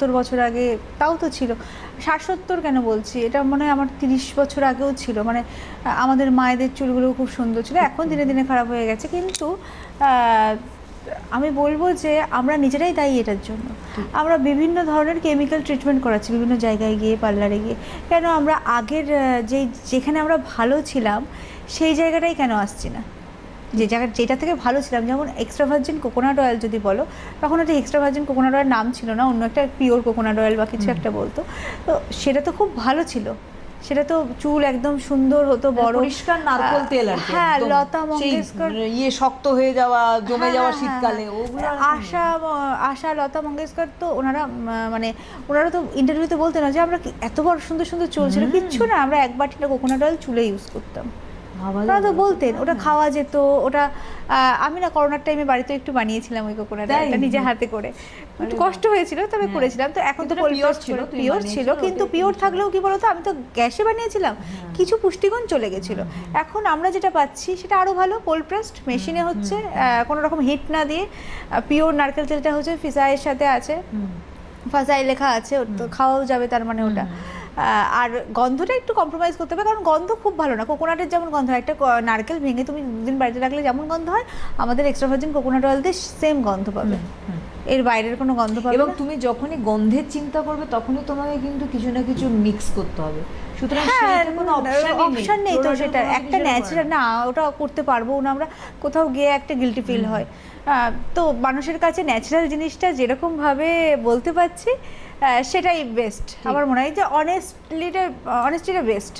সত্তর বছর আগে, তাও তো ছিল। ষাট সত্তর কেন বলছি? এটা মনে হয় আমার তিরিশ বছর আগেও ছিল। মানে আমাদের মায়েদের চুলগুলো খুব সুন্দর ছিল। এখন দিনে দিনে খারাপ হয়ে গেছে। কিন্তু আমি বলব যে আমরা নিজেরাই দায়ী এটার জন্য। আমরা বিভিন্ন ধরনের কেমিক্যাল ট্রিটমেন্ট করাচ্ছি বিভিন্ন জায়গায় গিয়ে পার্লারে গিয়ে। কেন আমরা আগের যেই, যেখানে আমরা ভালো ছিলাম, সেই জায়গাটাই কেন আসছি না? যে জায়গা যেটা থেকে ভালো ছিলাম যেমন এক্সট্রা ভার্জিন কোকোনাট অয়েল যদি বলো তখন ওটা এক্সট্রা ভার্জিন কোকোনাট অয়েল নাম ছিল না অন্য একটা পিওর কোকোনাট অয়েল বা কিছু একটা বলতো। তো সেটা তো খুব ভালো ছিল। সেটা তো চুল একদম সুন্দর হতো বড়। পরিষ্কার নারকোল তেল আর হ্যাঁ লতা মঙ্গেশকর ইয়ে শক্ত হয়ে যাওয়া জমে হ্যাঁ, যাওয়া হ্যাঁ, শীতকালে হ্যাঁ। ওগুলো আশা আশা লতা মঙ্গেশকর তো ওনারা মানে ওনারা তো ইন্টারভিউতে বলতেন না যে আমরা এত বড় সুন্দর সুন্দর চুল ছিল? কিচ্ছু না আমরা এক বাটিটা কোকোনাট অয়েল চুলে ইউজ করতাম। ওনারা তো বলতেন ওটা খাওয়া যেত ওটা আমি না করোনার টাইমে বাড়িতে একটু বানিয়েছিলাম ওই কোকোনাট? নিজে হাতে করে। একটু কষ্ট হয়েছিল তবে হ্যাঁ। করেছিলাম। তো এখন তো pure ছিল, পিওর ছিল কিন্তু পিওর থাকলেও কি বলতো আমি তো গ্যাসে বানিয়েছিলাম হ্যাঁ। কিছু পুষ্টিগুণ চলে গেছিল। এখন আমরা যেটা পাচ্ছি সেটা আরও ভালো কোল্ড প্রেসড মেশিনে হচ্ছে কোনো রকম হিট না দিয়ে পিওর নারকেল তেলটা হচ্ছে ফিসাইয়ের সাথে আছে। ফাজাই লেখা আছে তো খাওয়াও যাবে তার মানে ওটা। আর গন্ধটা একটু কম্প্রোমাইজ করতে হবে, কারণ গন্ধ খুব ভালো না কোকোনাটের যেমন গন্ধ হয়, একটা নারকেল ভেঙে তুমি দুদিন বাড়িতে রাখলে যেমন গন্ধ হয়, আমাদের এক্সট্রা ভার্জিন কোকোনাট অয়েল দিয়ে সেম গন্ধ পাবে। এর বাইরের কোনো গন্ধ পাবে এবং। তুমি যখনই গন্ধের চিন্তা করবে তখনই তোমাকে কিন্তু কিছু না কিছু মিক্স করতে হবে। সুতরাং হ্যাঁ কোনো অপশন নেই। তো সেটা একটা ন্যাচারাল না ওটা করতে পারব না আমরা। কোথাও গিয়ে একটা গিলটি ফিল হয়। তো মানুষের কাছে ন্যাচারাল জিনিসটা যেরকম ভাবে বলতে পারছি সেটাই বেস্ট আমার মনে হয় যে অনেস্টলিটা অনেস্টলিটা বেস্ট